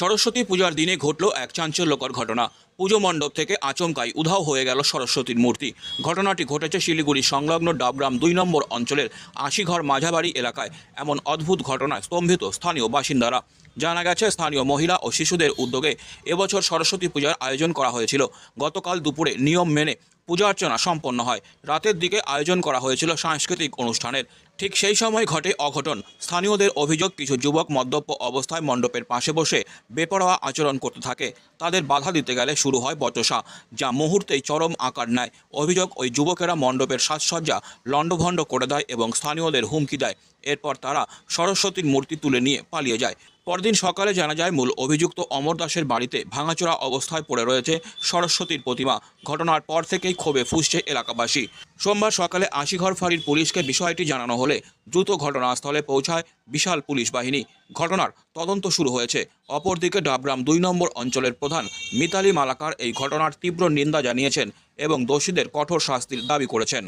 সরস্বতী পূজার দিনে ঘটল এক চাঞ্চল্যকর ঘটনা। পুজো মণ্ডপ থেকে আচমকাই উধাও হয়ে গেল সরস্বতীর মূর্তি। ঘটনাটি ঘটেছে শিলিগুড়ি সংলগ্ন ডাবগ্রাম দুই নম্বর অঞ্চলের আশিঘর মাঝাবাড়ি এলাকায়। এমন অদ্ভুত ঘটনায় স্তম্ভিত স্থানীয় বাসিন্দারা। জানা গেছে, স্থানীয় মহিলা ও শিশুদের উদ্যোগে এবছর সরস্বতী পূজার আয়োজন করা হয়েছিল। গতকাল দুপুরে নিয়ম মেনে পূজা অর্চনা সম্পন্ন হয়। রাতের দিকে আয়োজন করা হয়েছিল সাংস্কৃতিক অনুষ্ঠানের। ঠিক সেই সময় ঘটে অঘটন। স্থানীয়দের অভিযোগ, কিছু যুবক মদ্যপ অবস্থায় মণ্ডপের পাশে বসে বেপরোয়া আচরণ করতে থাকে। তাদের বাধা দিতে গেলে শুরু হয় বচসা, যা মুহূর্তেই চরম আকার নেয়। অভিযোগ, ওই যুবকেরা মণ্ডপের সাজসজ্জা লণ্ডভণ্ড করে দেয় এবং স্থানীয়দের হুমকি দেয়। এরপর তারা সরস্বতীর মূর্তি তুলে নিয়ে পালিয়ে যায়। পরদিন সকালে জানা যায়, মূল অভিযুক্ত অমর দাসের বাড়িতে ভাঙাচোরা অবস্থায় পড়ে রয়েছে সরস্বতীর প্রতিমা। ঘটনার পর থেকেই ক্ষোভে ফুসছে এলাকাবাসী। সোমবার সকালে আশিঘর ফাঁড়ির পুলিশকে বিষয়টি জানানো হলে দ্রুত ঘটনাস্থলে পৌঁছায় বিশাল পুলিশ বাহিনী। ঘটনার তদন্ত শুরু হয়েছে। অপরদিকে ডাবগ্রাম দুই নম্বর অঞ্চলের প্রধান মিতালি মালাকার এই ঘটনার তীব্র নিন্দা জানিয়েছেন এবং দোষীদের কঠোর শাস্তির দাবি করেছেন।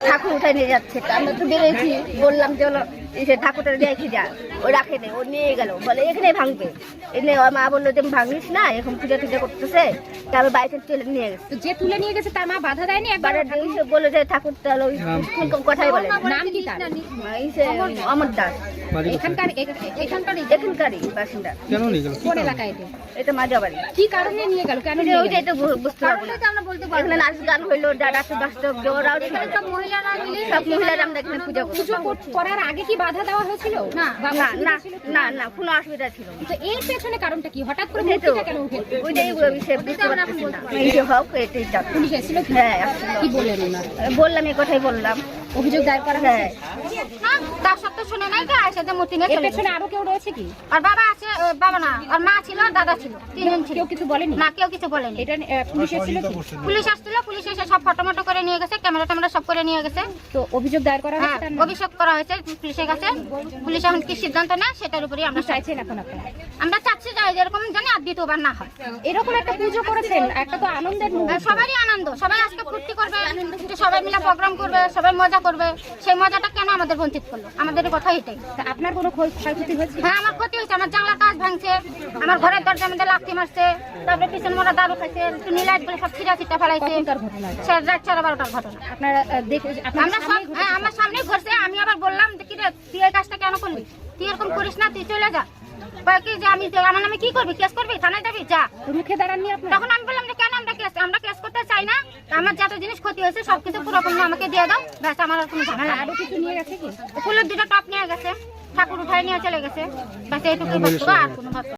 ঠাকুর উঠাই নিয়ে যাচ্ছে। আমরা তো বেরোয়েছি বললাম যে ঠাকুরটা রেখে যা ও রাখে নেই ও নিয়ে গেল। বলে এখানে ভাঙবে। এনে ওর মা বলল যে ভাঙিস না এখন পূজা টুজা করতেছে। তারপর বাড়িতে তুলে নিয়ে গেছে। যে তুলে নিয়ে গেছে তার মা বাধা দেয়নি? একবার বলে যে ঠাকুর তাহলে ওই কথাই বলে নাম কি তার? অমর দাস। এখানকার এখানকার এখানকারই বাসিন্দা। কেন নিয়ে গেল? কোন এলাকায় এটা? এটা মাজা বাড়ি। কি কারণে নিয়ে গেল? কেন যে নিয়ে ওইটা গেল? এটা বু- বুঝতে পারব না। এখানে নাচ গান হইল ছিল সব মহিলারা মিলে সব মহিলারা আমরা এখানে পূজা করার আগে কি বাধা দেওয়া হয়েছিল? না না না না কোনো অসুবিধা ছিল না। তো এর পেছনে কারণটা কি? হঠাৎ করে মূর্তিটা কেন উঠে? ওইটাই সে বুঝতে পারতেছি না। এই যে হোক এটাই চাপ পুলিশ এসেছিল হ্যাঁ কি বললেন ওনার? বললাম এই কথাই বললাম। অভিযোগ দায়ের করা হ্যাঁ। তার সত্ত্বেও শুনে নাই তো আয়সাতে মূর্তি নিয়ে চলে গেছে। পেছনে আরও কেউ রয়েছে কি? আর বাবা আছে ও, বাবা না আর মা ছিল দাদা ছিল তিনজন ছিল। কেউ কিছু বলেনি? না কেউ কিছু বলেনি। এটা আহ, পুলিশ এসেছিল কি? পুলিশ আসছিল পুলিশ এসে সব ফটো মটো করে নিয়ে গেছে ক্যামেরা ট্যামেরা সব করে নিয়ে গেছে। তো অভিযোগ দায়ের করা হ্যাঁ হয়েছে তার নামে? অভিযোগ করা হয়েছে পুলিশের কাছে। পুলিশ এখন কি সিদ্ধান্ত নেয় সেটার উপরেই আমরা কি চাইছেন এখন আপনারা? আমরা চাচ্ছি যে এরকম জানি আর দ্বিতীয়বার না হয়। এরকম একটা পুজো করেছেন একটা তো আনন্দের মুহূর্ত। সবারই আনন্দ সবাই আজকে ফুর্তি করবে সবাই মিলে প্রোগ্রাম করবে সবাই মজা করবে। সেই মজাটা কেন আমাদের বঞ্চিত করল। আমাদের কথা এটাই। আপনার কোনো ক্ষয়ক্ষতি হয়েছে? হ্যাঁ আমার ক্ষতি হয়েছে। আমার জানলা কাজ ভাঙছে আমার ঘরের দরজার মধ্যে লাথি মারছে তারপরে পিছন মোড়া দারু খাইছে লাইট বলে সব ছিটা ছিটা ফেলাইছে। রাত সাড়ে বারোটার ঘটনা। আপনারা দেখে আমরা সব হ্যাঁ আমার সামনে ঘুরছে আমি আবার বললাম যে কি রে তুই এই কাজটা কেন করলি? তুই এরকম করিস না তুই চলে যা। যে আমি আমার নামে কি করবি? কেস করবি? থানায় যাবি? যা। মুখে দাঁড়াননি তখন আমি বললাম যে কেন আমরা কেস আমরা কেস করতে চাই না আমার যত জিনিস ক্ষতি হয়েছে সবকিছু পুরোপূর্ণ আমাকে দিয়ে দাও। ব্যাস আমার আর কোনো ঝামেলা আরও কিছু নিয়ে গেছে কি? ফুলের দুটো টপ নিয়ে গেছে ঠাকুর উঠায় নিয়ে চলে গেছে। ব্যাস এইটুকু আর কোনো